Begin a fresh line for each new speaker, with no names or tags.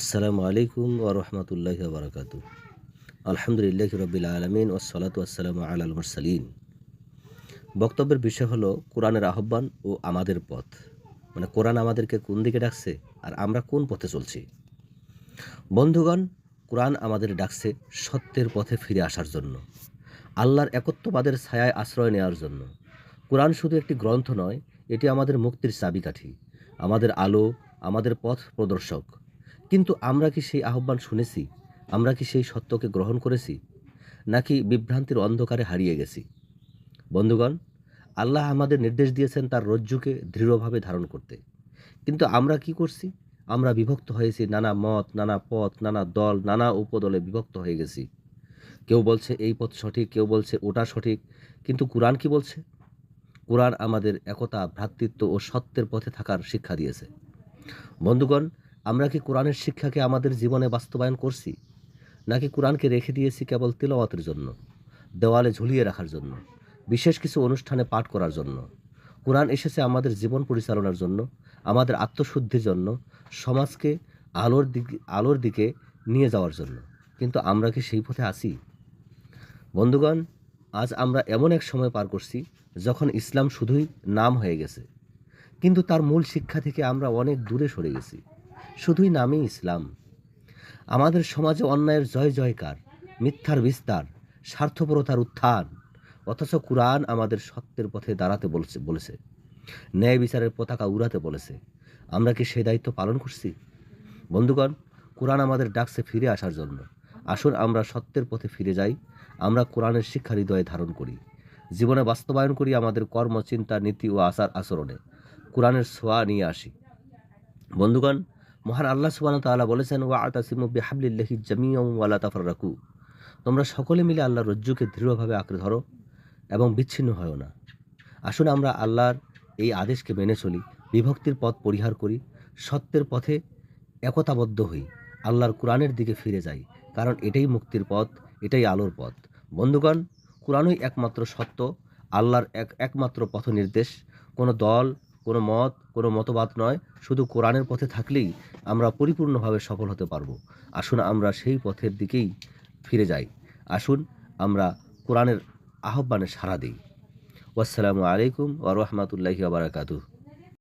আসসালামু আলাইকুম ও রহমতুল্লাহ বারকাত আলহামদুলিল্লাহ রবিল আলমিন ওসলাত আসসালামু আলাল মুরসালিন। বক্তব্যের বিষয় হলো, কোরআনের আহ্বান ও আমাদের পথ। মানে কোরআন আমাদেরকে কোন দিকে ডাকছে আর আমরা কোন পথে চলছি? বন্ধুগণ, কোরআন আমাদের ডাকছে সত্যের পথে ফিরে আসার জন্য, আল্লাহর একত্ববাদের ছায়ায় আশ্রয় নেওয়ার জন্য। কোরআন শুধু একটি গ্রন্থ নয়, এটি আমাদের মুক্তির চাবিকাঠি, আমাদের আলো, আমাদের পথ প্রদর্শক। কিন্তু আমরা কি সেই আহ্বান শুনেছি? আমরা কি সেই সত্যকে গ্রহণ করেছি? নাকি বিভ্রান্তির অন্ধকারে হারিয়ে গেছি? বন্ধুগণ, আল্লাহ আমাদের নির্দেশ দিয়েছেন তার রজ্জুকে দৃঢ়ভাবে ধারণ করতে। কিন্তু আমরা কি করছি? আমরা বিভক্ত হয়েছি, নানা মত, নানা পথ, নানা দল, নানা উপদলে বিভক্ত হয়ে গেছি। কেউ বলছে এই পথ সঠিক, কেউ বলছে ওটা সঠিক, কিন্তু কোরআন কি বলছে? কোরআন আমাদের একতা, ভ্রাতৃত্ব ও সত্যের পথে থাকার শিক্ষা দিয়েছে। বন্ধুগণ আমরা কি কোরআনের শিক্ষাকে আমাদের জীবনে বাস্তবায়ন করছি? নাকি কোরআনকে রেখে দিয়েছি কেবল তেলাওয়াতের জন্য, দেওয়ালে ঝুলিয়ে রাখার জন্য, বিশেষ কিছু অনুষ্ঠানে পাঠ করার জন্য? কোরআন এসেছে আমাদের জীবন পরিচালনার জন্য, আমাদের আত্মশুদ্ধির জন্য, সমাজকে আলোর দিকে আলোর দিকে নিয়ে যাওয়ার জন্য। কিন্তু আমরা কি সেই পথে আছি? বন্ধুগণ, আজ আমরা এমন এক সময় পার করছি যখন ইসলাম শুধুই নাম হয়ে গেছে। কিন্তু তার মূল শিক্ষা থেকে আমরা অনেক দূরে সরে গেছি। শুধুই নামই ইসলাম। আমাদের সমাজে অন্যায়ের জয় জয়কার, মিথ্যার বিস্তার, স্বার্থপরতার উত্থান, অথচ কোরআন আমাদের সত্যের পথে দাঁড়াতে বলেছে বলেছে। ন্যায় বিচারের পতাকা উড়াতে বলেছে। আমরা কি সেই দায়িত্ব পালন করছি? বন্ধুগণ, কোরআন আমাদের ডাকছে ফিরে আসার জন্য। আসুন আমরা সত্যের পথে ফিরে যাই। আমরা কোরআনের শিক্ষা হৃদয়ে ধারণ করি। জীবনে বাস্তবায়ন করি আমাদের কর্ম, চিন্তা, নীতি ও আচার আচরণে কোরআনের ছোঁয়া নিয়ে আসি। বন্ধুগণ মহান আল্লাহ সুবাহ তাআলা বলেছেন ওয়া আতাসিমু বিহাবলিল্লাহি জামিয়াম ওয়ালা তাফাররাকু। তোমরা সকলে মিলে আল্লাহর রজ্জুকে দৃঢ়ভাবে আঁকড়ে ধরো এবং বিচ্ছিন্ন হও না। আসুন আমরা আল্লাহর এই আদেশকে মেনে চলি, বিভক্তির পথ পরিহার করি, সত্যের পথে একতাবদ্ধ হই, আল্লাহর কোরআনের দিকে ফিরে যাই, কারণ এটাই মুক্তির পথ, এটাই আলোর পথ। বন্ধুগণ, কোরআনই একমাত্র সত্য, আল্লাহর এক একমাত্র পথ নির্দেশ কোনো দল কোনো মত, কোনো মতবাদ নয়। শুধু কোরআনের পথে থাকলেই আমরা পরিপূর্ণভাবে সফল হতে পারব। আসুন আমরা সেই পথের দিকেই ফিরে যাই। আসুন আমরা কোরআনের আহ্বানে সাড়া দিই। আসসালামু আলাইকুম ওয়া রাহমাতুল্লাহি ওয়া বারাকাতুহু।